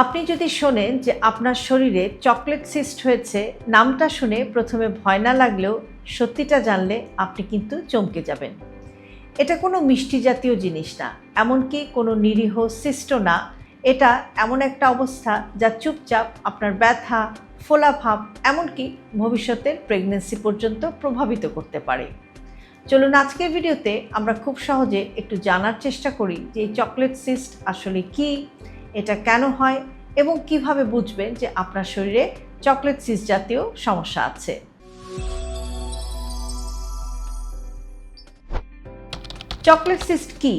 আপনি যদি শোনেন যে আপনার শরীরে চকলেট সিস্ট হয়েছে, নামটা শুনে প্রথমে ভয় না লাগলেও সত্যিটা জানলে আপনি কিন্তু চমকে যাবেন। এটা কোনো মিষ্টি জাতীয় জিনিস না, এমনকি কোনো নিরীহ সিস্ট না। এটা এমন একটা অবস্থা যা চুপচাপ আপনার ব্যথা, ফোলাভাব, এমনকি ভবিষ্যতের প্রেগনেন্সি পর্যন্ত প্রভাবিত করতে পারে। চলুন আজকের ভিডিওতে আমরা খুব সহজে একটু জানার চেষ্টা করি যে এই চকলেট সিস্ট আসলে কি এটা কেন হয় এবং কীভাবে বুঝবেন যে আপনার শরীরে চকলেট সিস জাতীয় সমস্যা আছে? চকলেট সিস্ট কি?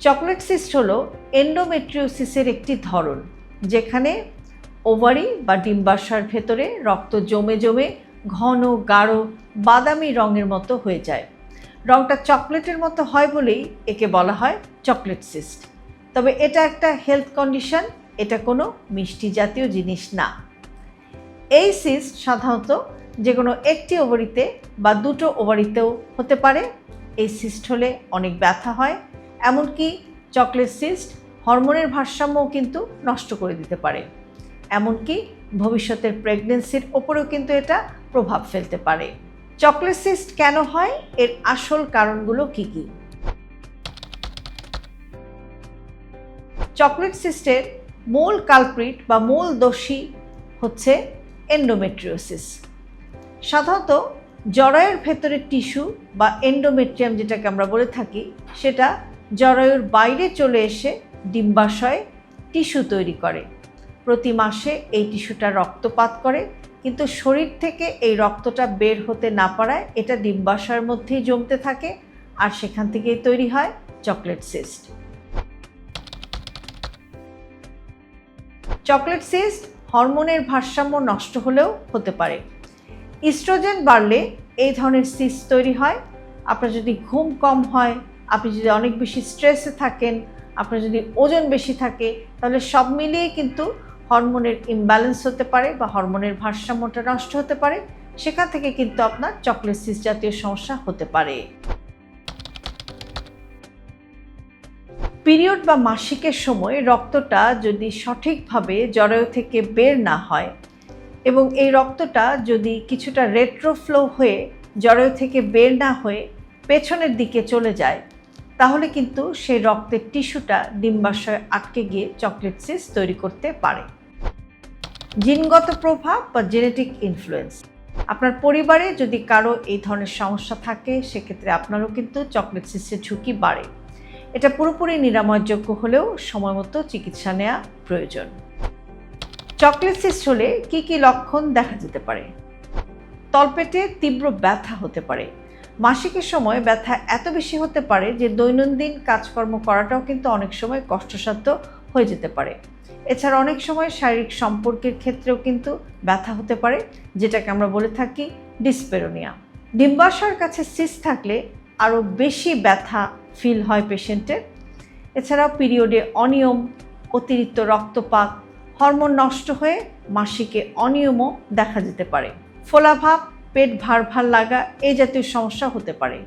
চকলেট সিস্ট হলো এন্ডোমেট্রিওসিসের একটি ধরন, যেখানে ওভারি বা ডিম্বাশয়ের ভেতরে রক্ত জমে জমে ঘন, গাঢ়, বাদামি রঙের মতো হয়ে যায়। রঙটা চকলেটের মতো হয় বলেই একে বলা হয় চকলেট সিস্ট তবে এটা একটা হেলথ কন্ডিশন এটা কোনো মিষ্টি জাতীয় জিনিস না। এই সিস্ট সাধারণত যে কোনো একটি ওভারিতে বা দুটো ওভারিতেও হতে পারে। এই সিস্ট হলে অনেক ব্যথা হয়, এমনকি চকলেট সিস্ট হরমোনের ভারসাম্যও কিন্তু নষ্ট করে দিতে পারে। এমনকি ভবিষ্যতের প্রেগনেন্সির ওপরেও কিন্তু এটা প্রভাব ফেলতে পারে। চকলেট সিস্ট কেন হয়? এর আসল কারণগুলো কি কি? চকলেট সিস্টের মূল কালপ্রিট বা মূল দোষী হচ্ছে এন্ডোমেট্রিওসিস সাধারণত জরায়ুর ভেতরে টিস্যু বা এন্ডোমেট্রিয়াম যেটাকে আমরা বলে থাকি, সেটা জরায়ুর বাইরে চলে এসে ডিম্বাশয়ে টিস্যু তৈরি করে। প্রতি মাসে এই টিস্যুটা রক্তপাত করে, কিন্তু শরীর থেকে এই রক্তটা বের হতে না পারায় এটা ডিম্বাশয়ের মধ্যেই জমতে থাকে আর সেখান থেকেই তৈরি হয় চকলেট সিস্ট। চকলেট সিস্ট হরমোনের ভারসাম্য নষ্ট হলেও হতে পারে। ইস্ট্রোজেন বাড়লে এই ধরনের সিস্ট তৈরি হয়। আপনার যদি ঘুম কম হয়, আপনি যদি অনেক বেশি স্ট্রেসে থাকেন, আপনার যদি ওজন বেশি থাকে, তাহলে সব মিলিয়ে কিন্তু হরমোনের ইমব্যালেন্স হতে পারে বা হরমোনের ভারসাম্যটা নষ্ট হতে পারে। সেখান থেকে কিন্তু আপনার চকলেট সিস্ট জাতীয় সমস্যা হতে পারে। পিরিয়ড বা মাসিকের সময় রক্তটা যদি সঠিকভাবে জরায়ু থেকে বের না হয় এবং এই রক্তটা যদি কিছুটা রেট্রোফ্লো হয়ে জরায়ু থেকে বের না হয়ে পেছনের দিকে চলে যায়, তাহলে কিন্তু সেই রক্তের টিস্যুটা ডিম্বাশয়ে আটকে গিয়ে চকলেট সিস তৈরি করতে পারে। জিনগত প্রভাব বা জেনেটিক ইনফ্লুয়েন্স আপনার পরিবারে যদি কারও এই ধরনের সমস্যা থাকে, সেক্ষেত্রে আপনারও কিন্তু চকলেট সিসের ঝুঁকি বাড়ে। এটা পুরোপুরি নিরাময়যোগ্য হলেও সময় মতো চিকিৎসা নেওয়া প্রয়োজন। চকলেট সিস্ট হলে কী কী লক্ষণ দেখা যেতে পারে? তলপেটে তীব্র ব্যথা হতে পারে। মাসিকের সময় ব্যথা এত বেশি হতে পারে যে দৈনন্দিন কাজকর্ম করাটাও কিন্তু অনেক সময় কষ্টসাধ্য হয়ে যেতে পারে। এছাড়া অনেক সময় শারীরিক সম্পর্কের ক্ষেত্রেও কিন্তু ব্যথা হতে পারে, যেটাকে আমরা বলে থাকি ডিসপেরোনিয়া। ডিম্বাশয়ের কাছে সিস থাকলে আরও বেশি ব্যথা ফিল হয় পেশেন্টের এছাড়াও পিরিয়ডে অনিয়ম, অতিরিক্ত রক্তপাত হরমোন নষ্ট হয়ে মাসিকে অনিয়মও দেখা যেতে পারে। ফোলাভাব পেট ভার ভার লাগা এই জাতীয় সমস্যা হতে পারে।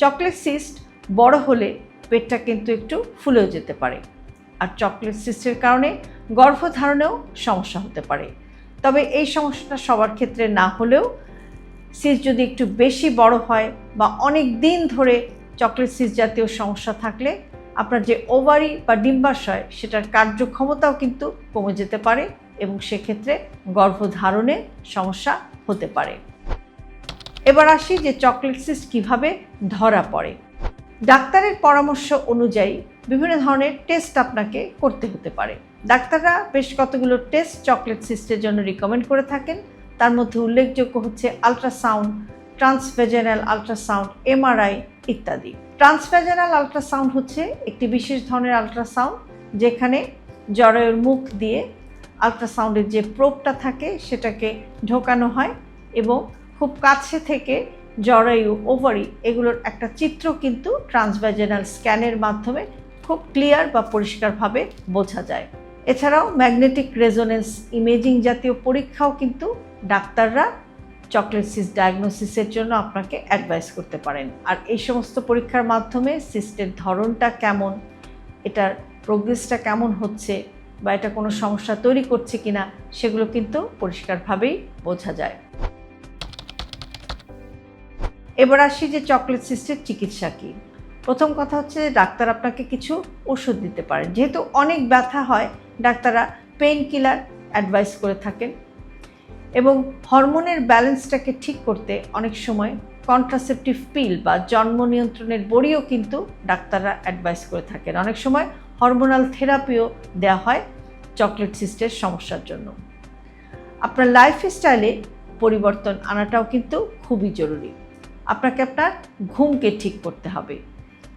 চকলেট সিস্ট বড় হলে পেটটা কিন্তু একটু ফুলেও যেতে পারে। আর চকলেট সিস্টের কারণে গর্ভধারণেও সমস্যা হতে পারে। তবে এই সমস্যাটা সবার ক্ষেত্রে না হলেও সিস যদি একটু বেশি বড় হয় বা অনেক দিন ধরে চকলেট সিস জাতীয় সমস্যা থাকলে আপনার যে ওভারি বা ডিম্বাশয় সেটার কার্যক্ষমতাও কিন্তু কমে যেতে পারে এবং সেক্ষেত্রে গর্ভধারণে সমস্যা হতে পারে। এবার আসি যে চকলেট সিস্ট কীভাবে ধরা পড়ে। ডাক্তারের পরামর্শ অনুযায়ী বিভিন্ন ধরনের টেস্ট আপনাকে করতে হতে পারে। ডাক্তাররা বেশ কতগুলো টেস্ট চকলেট সিস্টের জন্য রিকমেন্ড করে থাকেন তার মধ্যে উল্লেখযোগ্য হচ্ছে আলট্রাসাউন্ড ট্রান্সভেজেনাল আলট্রাসাউন্ড এমআরআই ইত্যাদি। ট্রান্সভেজেনাল আলট্রাসাউন্ড হচ্ছে একটি বিশেষ ধরনের আলট্রাসাউন্ড যেখানে জরায়ুর মুখ দিয়ে আলট্রাসাউন্ডের যে প্রোবটা থাকে সেটাকে ঢোকানো হয় এবং খুব কাছে থেকে জরায়ু ওভারি এগুলোর একটা চিত্র কিন্তু ট্রান্সভেজেনাল স্ক্যানের মাধ্যমে খুব ক্লিয়ার বা পরিষ্কারভাবে বোঝা যায়। এছাড়াও ম্যাগনেটিক রেজোনেন্স ইমেজিং জাতীয় পরীক্ষাও কিন্তু ডাক্তাররা চকলেট সিস ডায়াগনোসিসের জন্য আপনাকে অ্যাডভাইস করতে পারেন। আর এই সমস্ত পরীক্ষার মাধ্যমে সিস্টের ধরনটা কেমন, এটার প্রোগ্রেসটা কেমন হচ্ছে বা এটা কোনো সমস্যা তৈরি করছে কি না সেগুলো কিন্তু পরিষ্কারভাবেই বোঝা যায়। এবার আসি যে চকলেট সিস্টের চিকিৎসা কী। প্রথম কথা হচ্ছে ডাক্তার আপনাকে কিছু ওষুধ দিতে পারেন। যেহেতু অনেক ব্যথা হয় ডাক্তাররা পেইন কিলার অ্যাডভাইস করে থাকেন এবং হরমোনের ব্যালেন্সটাকে ঠিক করতে অনেক সময় কন্ট্রাসেপটিভ পিল বা জন্ম নিয়ন্ত্রণের বড়িও কিন্তু ডাক্তাররা অ্যাডভাইস করে থাকেন। অনেক সময় হরমোনাল থেরাপিও দেওয়া হয় চকলেট সিস্টের সমস্যার জন্য। আপনার লাইফস্টাইলে পরিবর্তন আনাটাও কিন্তু খুবই জরুরি। আপনাকে আপনার ঘুমকে ঠিক করতে হবে।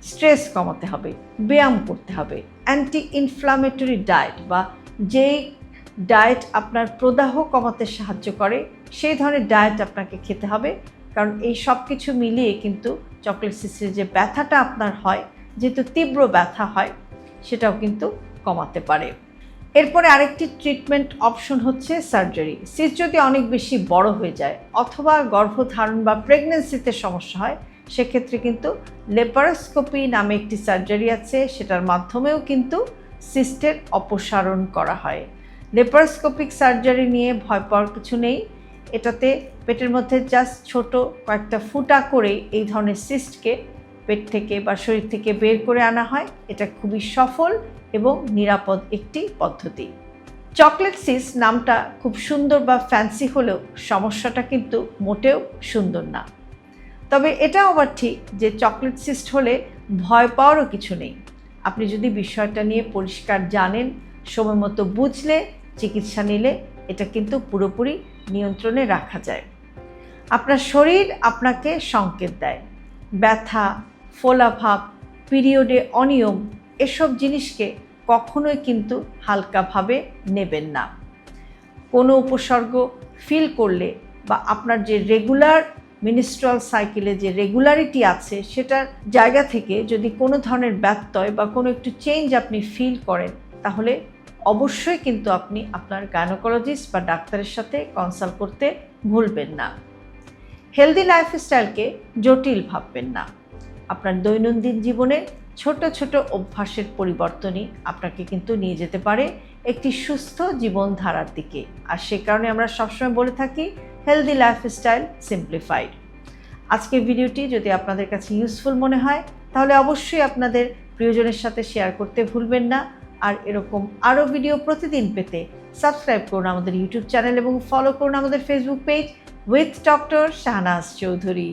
স্ট্রেস কমাতে হবে, ব্যায়াম করতে হবে অ্যান্টি ইনফ্লামেটরি ডায়েট বা যেই ডায়েট আপনার প্রদাহ কমাতে সাহায্য করে, সেই ধরনের ডায়েট আপনাকে খেতে হবে। কারণ এই সব কিছু মিলিয়ে কিন্তু চকলেট সিস্টের যে ব্যথাটা আপনার হয়, যেহেতু তীব্র ব্যথা হয়, সেটাও কিন্তু কমাতে পারে। এরপরে আরেকটি ট্রিটমেন্ট অপশন হচ্ছে সার্জারি সিস যদি অনেক বেশি বড় হয়ে যায়, অথবা গর্ভধারণ বা প্রেগনেন্সিতে সমস্যা হয় সেক্ষেত্রে কিন্তু লেপারোস্কোপি নামে একটি সার্জারি আছে, সেটার মাধ্যমেও কিন্তু সিস্টের অপসারণ করা হয়। লেপারোস্কোপিক সার্জারি নিয়ে ভয় পাওয়ার কিছু নেই। এটাতে পেটের মধ্যে জাস্ট ছোট কয়েকটা ফুটা করে এই ধরনের সিস্টকে পেট থেকে বা শরীর থেকে বের করে আনা হয়। এটা খুবই সফল এবং নিরাপদ একটি পদ্ধতি। চকলেট সিস নামটা খুব সুন্দর বা ফ্যান্সি হলেও সমস্যাটা কিন্তু মোটেও সুন্দর না। তবে এটাও আবার ঠিক যে চকলেট সিস্ট হলে ভয় পাওয়ারও কিছু নেই। আপনি যদি বিষয়টা নিয়ে পরিষ্কার জানেন, সময় মতো বুঝলে, চিকিৎসা নিলে এটা কিন্তু পুরোপুরি নিয়ন্ত্রণে রাখা যায়। আপনার শরীর আপনাকে সংকেত দেয়। ব্যথা, ফোলাভাব, পিরিয়ডে অনিয়ম এসব জিনিসকে কখনোই কিন্তু হালকাভাবে নেবেন না। কোনো উপসর্গ ফিল করলে বা আপনার যে রেগুলার মিনিস্ট্রাল সাইকেলে যে রেগুলারিটি আছে, সেটার জায়গা থেকে যদি কোনো ধরনের ব্যত্যয় বা কোনো একটু চেঞ্জ আপনি ফিল করেন, তাহলে অবশ্যই কিন্তু আপনি আপনার গাইনোকোলজিস্ট বা ডাক্তারের সাথে কনসাল্ট করতে ভুলবেন না। হেলদি লাইফস্টাইলকে জটিল ভাববেন না। আপনার দৈনন্দিন জীবনে ছোট ছোট অভ্যাসের পরিবর্তনই আপনাকে কিন্তু নিয়ে যেতে পারে একটি সুস্থ জীবনধারার দিকে। আর সে কারণে আমরা সবসময় বলে থাকি হেলদি লাইফস্টাইল সিম্পলিফাইড আজকের ভিডিওটি যদি আপনাদের কাছে ইউজফুল মনে হয়, তাহলে অবশ্যই আপনাদের প্রিয়জনের সাথে শেয়ার করতে ভুলবেন না। আর এরকম আরও ভিডিও প্রতিদিন পেতে সাবস্ক্রাইব করুন আমাদের ইউটিউব চ্যানেল এবং ফলো করুন আমাদের Facebook page with doctor Shahnaz Chowdhury